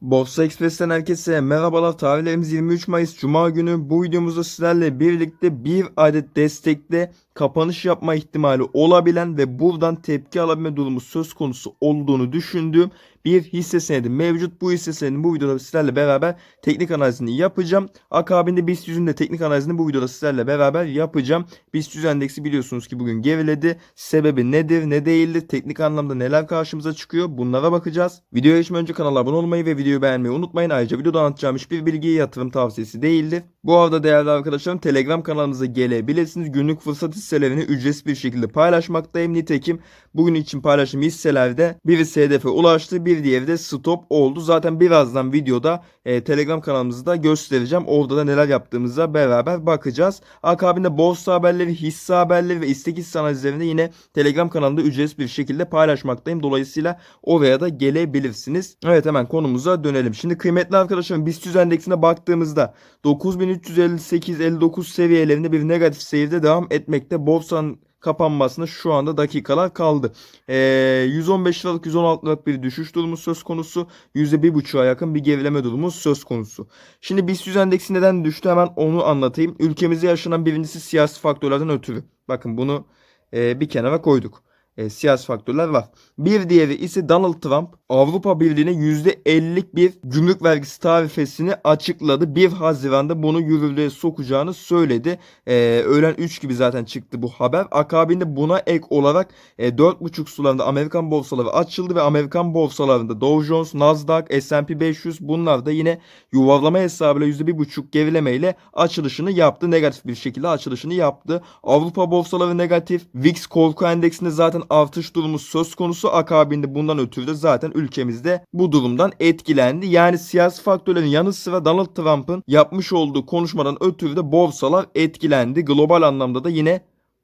Borsa Express'ten herkese merhabalar. Tarihlerimiz 23 Mayıs Cuma günü. Bu videomuzda sizlerle birlikte bir adet destekte kapanış yapma ihtimali olabilen ve buradan tepki alabilme durumu söz konusu olduğunu düşündüğüm bir hisse senedi mevcut. Bu hisse senedinin bu videoda sizlerle beraber teknik analizini yapacağım. Akabinde BIST 100'ün de teknik analizini bu videoda sizlerle beraber yapacağım. BIST 100 endeksi biliyorsunuz ki bugün geriledi. Sebebi nedir, ne değildir, teknik anlamda neler karşımıza çıkıyor bunlara bakacağız. Videoya geçmeden önce kanala abone olmayı ve videoyu beğenmeyi unutmayın. Ayrıca videoda anlatacağım hiçbir bilgi yatırım tavsiyesi değildir. Bu arada değerli arkadaşlarım Telegram kanalımıza gelebilirsiniz. Günlük fırsat hisselerini ücretsiz bir şekilde paylaşmaktayım. Nitekim bugün için paylaştığım hisselerde birisi hedefe ulaştı, bir diğeri de stop oldu. Zaten birazdan videoda e, Telegram kanalımızda göstereceğim. Orada da neler yaptığımıza beraber bakacağız. Akabinde borsa haberleri, hisse haberleri ve istek hisse analizlerini yine Telegram kanalında ücretsiz bir şekilde paylaşmaktayım. Dolayısıyla oraya da gelebilirsiniz. Evet hemen konumuza dönelim. Şimdi kıymetli arkadaşlarım BIST 100 endeksine baktığımızda 9358-59 seviyelerinde bir negatif seyirde devam etmekte. Borsanın kapanmasına şu anda dakikalar kaldı. Ee, 115 liralık 116 liralık bir düşüş durumu söz konusu. %1,5'a yakın bir gerileme durumu söz konusu. Şimdi BIST 100 endeksi neden düştü hemen onu anlatayım. Ülkemizde yaşanan birincisi siyasi faktörlerden ötürü. Bakın bunu e, bir kenara koyduk. E, siyasi faktörler var. Bir diğeri ise Donald Trump Avrupa Birliği'ne %50'lik bir gümrük vergisi tarifesini açıkladı. 1 Haziran'da bunu yürürlüğe sokacağını söyledi. E, öğlen 3 gibi zaten çıktı bu haber. Akabinde buna ek olarak e, 4.5 sularında Amerikan borsaları açıldı ve Amerikan borsalarında Dow Jones, Nasdaq, S&P 500 bunlar da yine yuvarlama hesabıyla %1.5 gerilemeyle açılışını yaptı. Negatif bir şekilde açılışını yaptı. Avrupa borsaları negatif. VIX korku endeksinde zaten artış durumu söz konusu. Akabinde bundan ötürü de zaten ülkemizde bu durumdan etkilendi. Yani siyasi faktörlerin yanı sıra Donald Trump'ın yapmış olduğu konuşmadan ötürü de borsalar etkilendi. Global anlamda da yine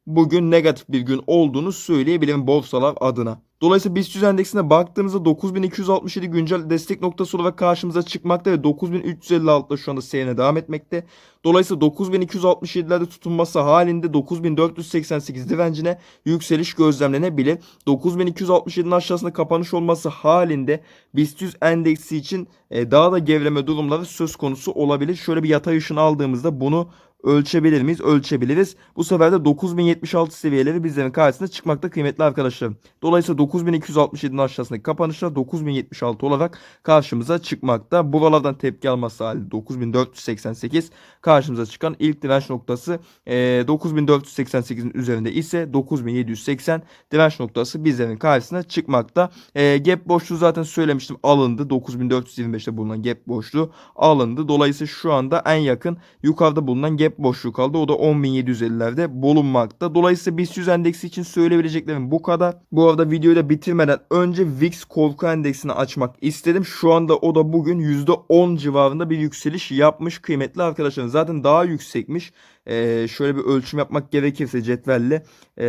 bugün negatif bir gün olduğunu söyleyebilirim borsalar adına. Dolayısıyla BIST 100 endeksine baktığımızda 9267 güncel destek noktası olarak karşımıza çıkmakta ve 9356'da şu anda seyrine devam etmekte. Dolayısıyla 9267'lerde tutunması halinde 9488 direncine yükseliş gözlemlenebilir. 9267'nin aşağısında kapanış olması halinde BIST 100 endeksi için e, daha da gevreme durumları söz konusu olabilir. Şöyle bir yatay ışını aldığımızda bunu ölçebilir miyiz? Ölçebiliriz. Bu sefer de 9076 seviyeleri bizlerin karşısına çıkmakta kıymetli arkadaşlarım. Dolayısıyla 9267'nin aşağısındaki kapanışlar 9076 olarak karşımıza çıkmakta. Buralardan tepki alması halinde 9488 karşımıza çıkan ilk direnç noktası e, 9488'in üzerinde ise 9780 direnç noktası bizlerin karşısına çıkmakta. E, gap boşluğu zaten söylemiştim alındı. 9425'te bulunan gap boşluğu alındı. Dolayısıyla şu anda en yakın yukarıda bulunan gap boşluğu kaldı. O da 10.750'lerde bulunmakta. Dolayısıyla BIST 100 endeksi için söyleyebileceklerim bu kadar. Bu arada videoyu da bitirmeden önce VIX korku endeksini açmak istedim. Şu anda o da bugün %10 civarında bir yükseliş yapmış kıymetli arkadaşlar. Zaten daha yüksekmiş. Ee, şöyle bir ölçüm yapmak gerekirse cetvelle e,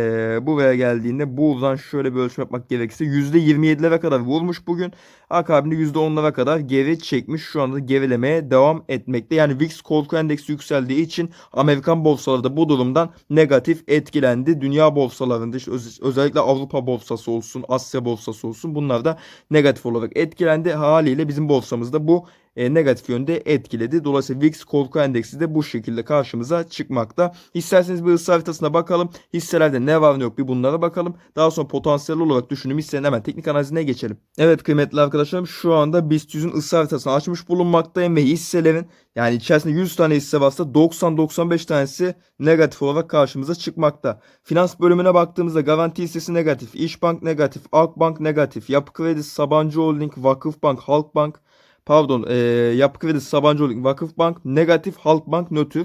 buraya geldiğinde buradan şöyle bir ölçüm yapmak gerekirse %27'lere kadar vurmuş bugün. Akabinde %10'lara kadar geri çekmiş. Şu anda gerilemeye devam etmekte. Yani VIX korku endeksi yükseldiği için Amerikan borsaları da bu durumdan negatif etkilendi. Dünya borsalarında işte öz- özellikle Avrupa borsası olsun, Asya borsası olsun bunlar da negatif olarak etkilendi. Haliyle bizim borsamızda bu e, negatif yönde etkiledi. Dolayısıyla VIX korku endeksi de bu şekilde karşımıza çıkmakta. İsterseniz bir hisse haritasına bakalım. Hisselerde ne var ne yok bir bunlara bakalım. Daha sonra potansiyel olarak düşündüğüm hissenin hemen teknik analizine geçelim. Evet kıymetli arkadaşlarım şu anda BIST 100'ün ısı haritasını açmış bulunmaktayım ve hisselerin yani içerisinde 100 tane hisse varsa 90-95 tanesi negatif olarak karşımıza çıkmakta. Finans bölümüne baktığımızda garanti hissesi negatif, İşbank negatif, Akbank negatif, Yapı Kredi, Sabancı Holding, Vakıfbank, Halkbank, pardon e, Yapı Kredi, Sabancı Holding, Vakıfbank negatif, Halkbank nötr,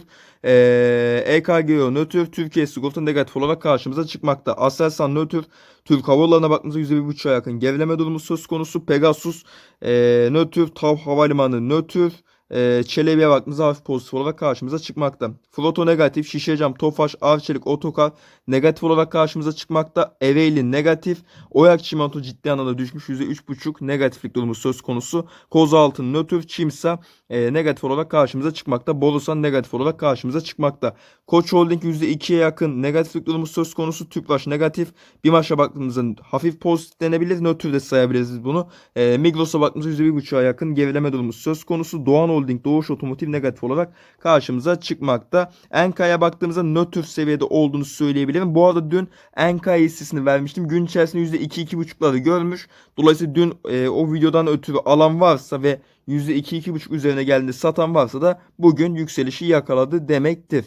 e, EKGO nötr, Türkiye Sigorta negatif olarak karşımıza çıkmakta. Aselsan nötr, Türk Hava Yolları'na baktığımızda %1,5'a yakın gerileme durumu söz konusu. Pegasus e, nötr, TAV Havalimanı nötr, E, Çelebi'ye baktığımızda hafif pozitif olarak karşımıza çıkmakta. Floto negatif, Şişecam, Tofaş, Arçelik, Otokar negatif olarak karşımıza çıkmakta. Ereğli negatif, Oyak Çimento ciddi anlamda düşmüş %3,5 negatiflik durumu söz konusu. Kozaltı nötr, Çimsa e, negatif olarak karşımıza çıkmakta. Borusan negatif olarak karşımıza çıkmakta. Koç Holding %2'ye yakın negatiflik durumu söz konusu. Tüpraş negatif. BİMAŞ'a baktığımızda hafif pozitif denebilir. Nötr de sayabiliriz bunu. E, Migros'a baktığımızda %1,5'a yakın gerileme durumu söz konusu. Doğan Holding, Doğuş Otomotiv negatif olarak karşımıza çıkmakta. Enka'ya baktığımızda nötr seviyede olduğunu söyleyebilirim. Bu arada dün Enka hissesini vermiştim. Gün içerisinde %2-2,5'ları görmüş. Dolayısıyla dün e, o videodan ötürü alan varsa ve %2-2,5 üzerine geldiğinde satan varsa da bugün yükselişi yakaladı demektir.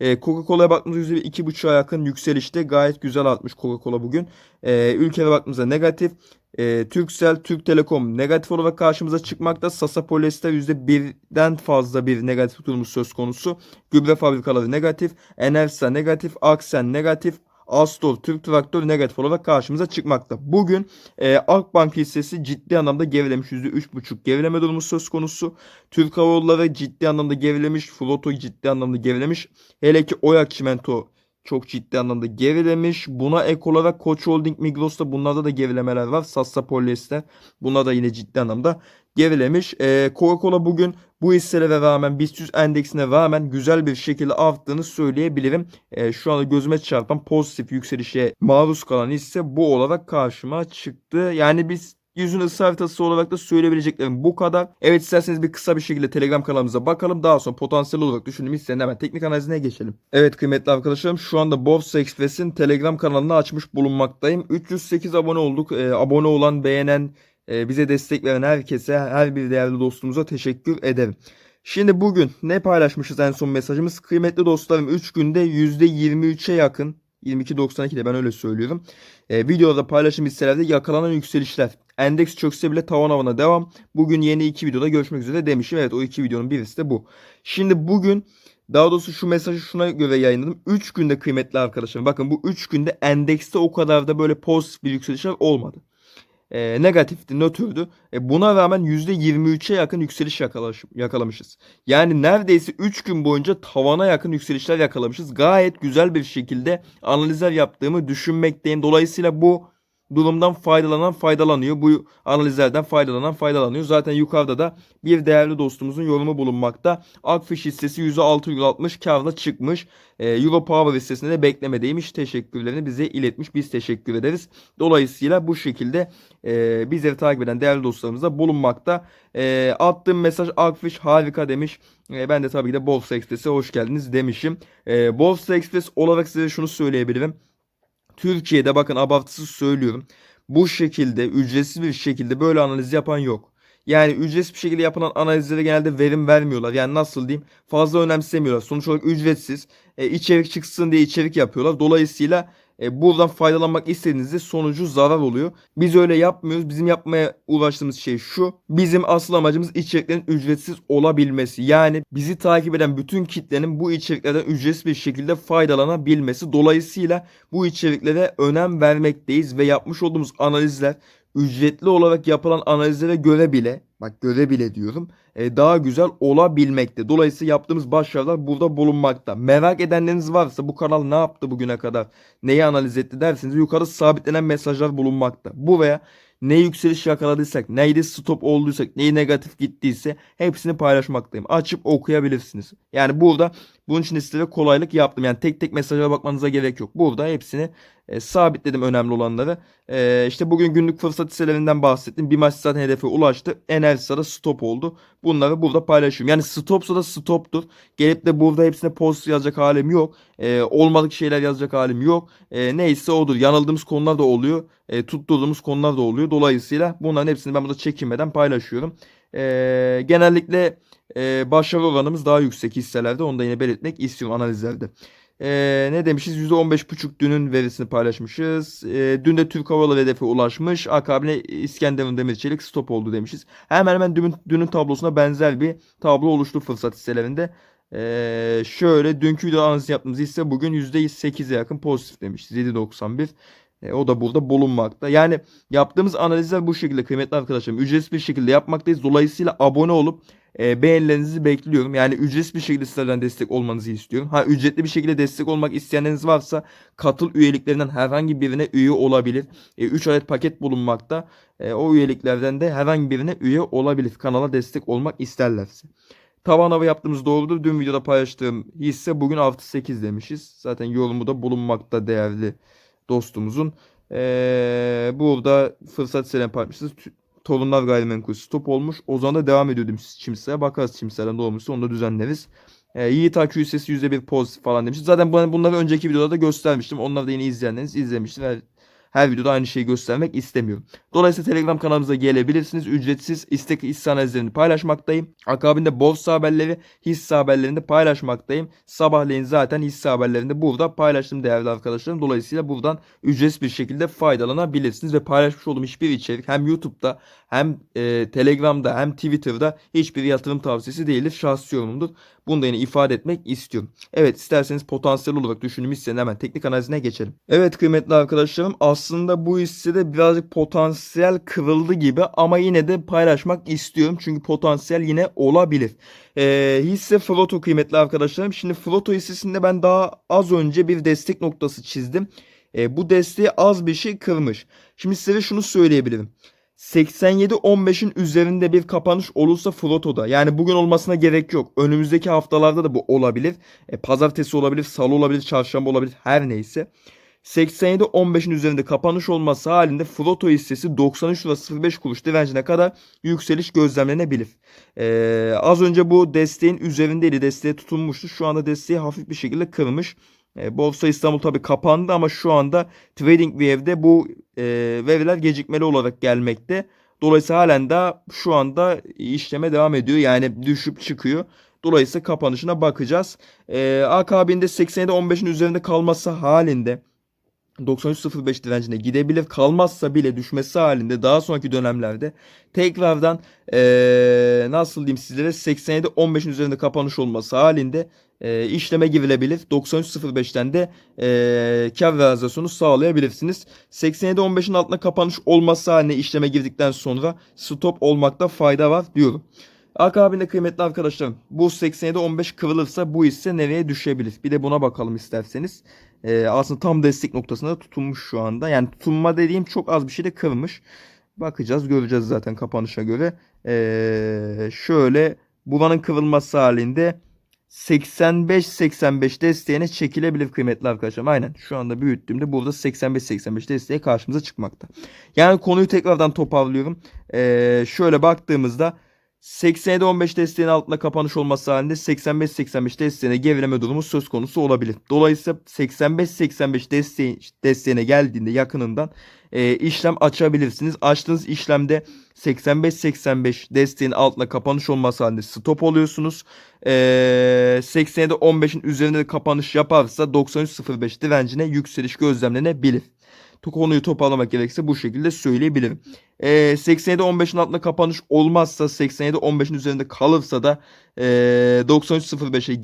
E, Coca-Cola'ya baktığımızda %2,5'a yakın yükselişte gayet güzel artmış Coca-Cola bugün. E, baktığımızda negatif. E, Turkcell, Türk Telekom negatif olarak karşımıza çıkmakta. Sasa Polyester %1'den fazla bir negatif durumu söz konusu. Gübre fabrikaları negatif. Enerjisa negatif. Aksen negatif. Astor, Türk Traktör negatif olarak karşımıza çıkmakta. Bugün e, Akbank hissesi ciddi anlamda gerilemiş. %3,5 gerileme durumu söz konusu. Türk Hava Yolları ciddi anlamda gerilemiş. Floto ciddi anlamda gerilemiş. Hele ki Oyak Çimento çok ciddi anlamda gerilemiş. Buna ek olarak Koç Holding, Migros'ta bunlarda da gerilemeler var. Sassa Polyester bunlar da yine ciddi anlamda gerilemiş. Ee, Coca-Cola bugün bu hisselere rağmen BIST 100 endeksine rağmen güzel bir şekilde arttığını söyleyebilirim. Ee, şu anda gözüme çarpan pozitif yükselişe maruz kalan hisse bu olarak karşıma çıktı. Yani biz yüzün ısı haritası olarak da söyleyebileceklerim bu kadar. Evet isterseniz bir kısa bir şekilde Telegram kanalımıza bakalım. Daha sonra potansiyel olarak düşündüğüm hissenin hemen teknik analizine geçelim. Evet kıymetli arkadaşlarım şu anda Borsa Express'in Telegram kanalını açmış bulunmaktayım. 308 abone olduk. Ee, abone olan, beğenen, e, bize destek veren herkese, her bir değerli dostumuza teşekkür ederim. Şimdi bugün ne paylaşmışız en son mesajımız? Kıymetli dostlarım 3 günde %23'e yakın 22.92'de ben öyle söylüyorum. E, videoda paylaşım hisselerde yakalanan yükselişler. Endeks çökse bile tavan avına devam. Bugün yeni iki videoda görüşmek üzere demişim. Evet o iki videonun birisi de bu. Şimdi bugün daha doğrusu şu mesajı şuna göre yayınladım. 3 günde kıymetli arkadaşlarım. Bakın bu 3 günde endekste o kadar da böyle pozitif bir yükselişler olmadı e, negatifti, nötrdü. E, buna rağmen %23'e yakın yükseliş yakalamışız. Yani neredeyse 3 gün boyunca tavana yakın yükselişler yakalamışız. Gayet güzel bir şekilde analizler yaptığımı düşünmekteyim. Dolayısıyla bu durumdan faydalanan faydalanıyor. Bu analizlerden faydalanan faydalanıyor. Zaten yukarıda da bir değerli dostumuzun yorumu bulunmakta. Akfiş hissesi %6,60 karla çıkmış. Ee, Euro Power hissesinde de beklemedeymiş. Teşekkürlerini bize iletmiş. Biz teşekkür ederiz. Dolayısıyla bu şekilde e, bizleri takip eden değerli dostlarımız da bulunmakta. E, attığım mesaj Akfiş harika demiş. E, ben de tabii ki de Borsa Express'e hoş geldiniz demişim. E, Borsa Express olarak size şunu söyleyebilirim. Türkiye'de bakın abartısız söylüyorum. Bu şekilde ücretsiz bir şekilde böyle analiz yapan yok. Yani ücretsiz bir şekilde yapılan analizlere genelde verim vermiyorlar. Yani nasıl diyeyim fazla önemsemiyorlar. Sonuç olarak ücretsiz e, içerik çıksın diye içerik yapıyorlar. Dolayısıyla e, buradan faydalanmak istediğinizde sonucu zarar oluyor. Biz öyle yapmıyoruz. Bizim yapmaya uğraştığımız şey şu. Bizim asıl amacımız içeriklerin ücretsiz olabilmesi. Yani bizi takip eden bütün kitlenin bu içeriklerden ücretsiz bir şekilde faydalanabilmesi. Dolayısıyla bu içeriklere önem vermekteyiz ve yapmış olduğumuz analizler ücretli olarak yapılan analizlere göre bile bak göre bile diyorum e, daha güzel olabilmekte. Dolayısıyla yaptığımız başarılar burada bulunmakta. Merak edenleriniz varsa bu kanal ne yaptı bugüne kadar neyi analiz etti derseniz yukarı sabitlenen mesajlar bulunmakta. Bu veya ne yükseliş yakaladıysak, neydi stop olduysak, neyi negatif gittiyse hepsini paylaşmaktayım. Açıp okuyabilirsiniz. Yani burada bunun için size kolaylık yaptım. Yani tek tek mesajlara bakmanıza gerek yok. Burada hepsini e, sabitledim önemli olanları. E, işte bugün günlük fırsat hisselerinden bahsettim. Bir maç zaten hedefe ulaştı. Enerjisa da stop oldu. Bunları burada paylaşıyorum. Yani stopsa da stoptur. Gelip de burada hepsine pozitif yazacak halim yok. E, olmadık şeyler yazacak halim yok. E, neyse odur. Yanıldığımız konular da oluyor. E, tutturduğumuz konular da oluyor. Dolayısıyla bunların hepsini ben burada çekinmeden paylaşıyorum. E, genellikle e, başarı oranımız daha yüksek hisselerde. Onu da yine belirtmek istiyorum analizlerde. Ee, ne demişiz? %15,5 dünün verisini paylaşmışız. Ee, dün de Türk Hava Yolları hedefe ulaşmış. Akabine İskenderun Demirçelik stop oldu demişiz. Hemen hemen dünün, dünün tablosuna benzer bir tablo oluştu fırsat hisselerinde. Ee, şöyle dünkü video analiz yaptığımız hisse bugün %8'e yakın pozitif demişiz. 7.91. E, o da burada bulunmakta. Yani yaptığımız analizler bu şekilde kıymetli arkadaşlarım. Ücretsiz bir şekilde yapmaktayız. Dolayısıyla abone olup e, beğenilerinizi bekliyorum. Yani ücretsiz bir şekilde sizlerden destek olmanızı istiyorum. Ha ücretli bir şekilde destek olmak isteyenleriniz varsa katıl üyeliklerinden herhangi birine üye olabilir. 3 adet paket bulunmakta. E, o üyeliklerden de herhangi birine üye olabilir. Kanala destek olmak isterlerse. Tavan hava yaptığımız doğrudur. Dün videoda paylaştığım hisse bugün artı 8 demişiz. Zaten yorumu da bulunmakta değerli dostumuzun. Ee, burada fırsat selen paylaşmışız. Torunlar gayrimenkul stop olmuş. O zaman da devam ediyordum Çimsa'ya. Bakarız Çimsa'dan ne olmuşsa onu da düzenleriz. E, Yiğit AQ hissesi %1 pozitif falan demiş. Zaten bunları önceki videoda da göstermiştim. Onları da yine izleyenleriniz izlemiştir. Her, videoda aynı şeyi göstermek istemiyorum. Dolayısıyla Telegram kanalımıza gelebilirsiniz. Ücretsiz istek hisse analizlerini paylaşmaktayım. Akabinde borsa haberleri, hisse haberlerini de paylaşmaktayım. Sabahleyin zaten hisse haberlerini de burada paylaştım değerli arkadaşlarım. Dolayısıyla buradan ücretsiz bir şekilde faydalanabilirsiniz ve paylaşmış olduğum hiçbir içerik hem YouTube'da hem e, Telegram'da hem Twitter'da hiçbir yatırım tavsiyesi değildir. Şahsi yorumumdur. Bunu da yine ifade etmek istiyorum. Evet isterseniz potansiyel olarak hissenin hemen teknik analizine geçelim. Evet kıymetli arkadaşlarım aslında bu hissede birazcık potansiyel kırıldı gibi ama yine de paylaşmak istiyorum. Çünkü potansiyel yine olabilir. Ee, hisse Floto kıymetli arkadaşlarım. Şimdi Floto hissesinde ben daha az önce bir destek noktası çizdim. Ee, bu desteği az bir şey kırmış. Şimdi size şunu söyleyebilirim. 87-15'in üzerinde bir kapanış olursa Floto'da yani bugün olmasına gerek yok. Önümüzdeki haftalarda da bu olabilir. E, pazartesi olabilir, salı olabilir, çarşamba olabilir her neyse. 87-15'in üzerinde kapanış olması halinde Floto hissesi 93 lira 05 kuruş direncine kadar yükseliş gözlemlenebilir. Ee, az önce bu desteğin üzerindeydi. Desteğe tutunmuştu. Şu anda desteği hafif bir şekilde kırmış. E, Borsa İstanbul tabi kapandı ama şu anda TradingView'de bu e, veriler gecikmeli olarak gelmekte. Dolayısıyla halen daha şu anda işleme devam ediyor. Yani düşüp çıkıyor. Dolayısıyla kapanışına bakacağız. E, akabinde 87-15'in üzerinde kalması halinde 93.05 direncine gidebilir. Kalmazsa bile düşmesi halinde daha sonraki dönemlerde tekrardan ee, nasıl diyeyim sizlere 87.15'in üzerinde kapanış olması halinde e, işleme girilebilir. 93.05'ten de e, kar realizasyonu sağlayabilirsiniz. 87.15'in altına kapanış olması haline işleme girdikten sonra stop olmakta fayda var diyorum. Akabinde kıymetli arkadaşlarım bu 87-15 kırılırsa bu hisse nereye düşebilir? Bir de buna bakalım isterseniz. Ee, aslında tam destek noktasında tutunmuş şu anda. Yani tutunma dediğim çok az bir şey de kırmış. Bakacağız göreceğiz zaten kapanışa göre. Ee, şöyle buranın kırılması halinde 85-85 desteğine çekilebilir kıymetli arkadaşlarım. Aynen şu anda büyüttüğümde burada 85-85 desteği karşımıza çıkmakta. Yani konuyu tekrardan toparlıyorum. Ee, şöyle baktığımızda 87-15 desteğin altında kapanış olması halinde 85-85 desteğine gerileme durumu söz konusu olabilir. Dolayısıyla 85-85 desteği, desteğine geldiğinde yakınından e, işlem açabilirsiniz. Açtığınız işlemde 85-85 desteğin altında kapanış olması halinde stop oluyorsunuz. E, 87-15'in üzerinde de kapanış yaparsa 93-05 direncine yükseliş gözlemlenebilir konuyu toparlamak gerekirse bu şekilde söyleyebilirim. E, 87-15'in altında kapanış olmazsa 87-15'in üzerinde kalırsa da e, 93-05'e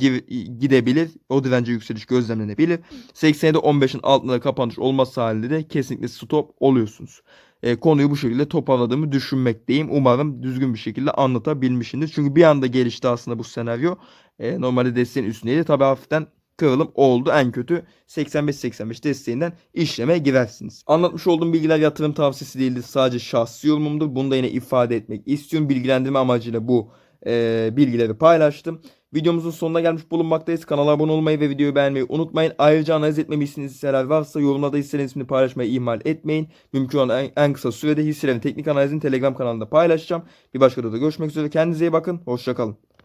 gidebilir. O dirence yükseliş gözlemlenebilir. 87-15'in altında kapanış olması halinde de kesinlikle stop oluyorsunuz. E, konuyu bu şekilde toparladığımı düşünmekteyim. Umarım düzgün bir şekilde anlatabilmişimdir. Çünkü bir anda gelişti aslında bu senaryo. E, normalde desteğin üstündeydi. Tabi hafiften kırılım oldu. En kötü 85-85 desteğinden işleme girersiniz. Anlatmış olduğum bilgiler yatırım tavsiyesi değildir. Sadece şahsi yorumumdur. Bunu da yine ifade etmek istiyorum. Bilgilendirme amacıyla bu e, bilgileri paylaştım. Videomuzun sonuna gelmiş bulunmaktayız. Kanala abone olmayı ve videoyu beğenmeyi unutmayın. Ayrıca analiz etmemi istediğiniz hisseler varsa yorumlarda hisselerin ismini paylaşmayı ihmal etmeyin. Mümkün olan en, en kısa sürede hisselerin teknik analizini Telegram kanalında paylaşacağım. Bir başka videoda görüşmek üzere. Kendinize iyi bakın. Hoşçakalın.